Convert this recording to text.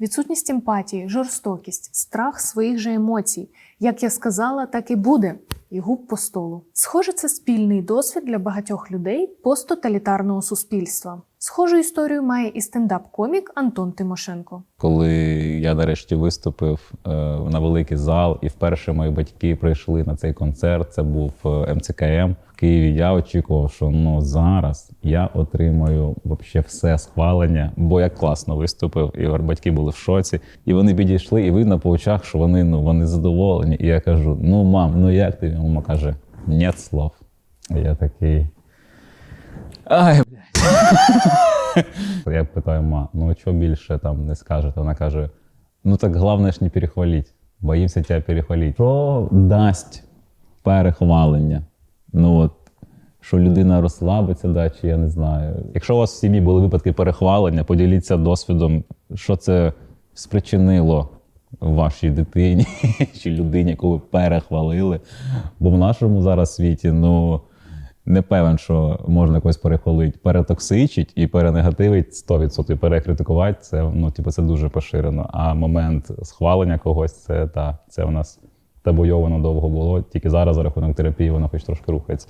Відсутність емпатії, жорстокість, страх своїх же емоцій. Як я сказала, так і буде. І губ по столу. Схоже, це спільний досвід для багатьох людей посттоталітарного суспільства. Схожу історію має і стендап-комік Антон Тимошенко. Коли я нарешті виступив е, на великий зал, і вперше мої батьки прийшли на цей концерт. Це був е, МЦКМ в Києві. Я очікував, що ну зараз я отримаю вообще все схвалення, бо я класно виступив, і батьки були в шоці. І вони підійшли, і видно по очах, що вони ну вони задоволені. І я кажу: ну мам, ну як ти? Мама каже: нет слов. І я такий. Ай, я питаю, ма, ну що більше там не скажете? Вона каже: ну так головне ж не перехвалити. Боїмося тебе перехвалити. Що дасть перехвалення? Ну от, що людина розслабиться, да, чи я не знаю. Якщо у вас в сім'ї були випадки перехвалення, поділіться досвідом, що це спричинило вашій дитині чи людині, яку ви перехвалили. Бо в нашому зараз світі, ну не певен, що можна когось перехвалити. Перетоксичить і перенегативить 100%. Перекритикувати це, ну, типу, це дуже поширено. А момент схвалення когось, це, та, це у нас табуйовано довго було. Тільки зараз за рахунок терапії воно хоч трошки рухається.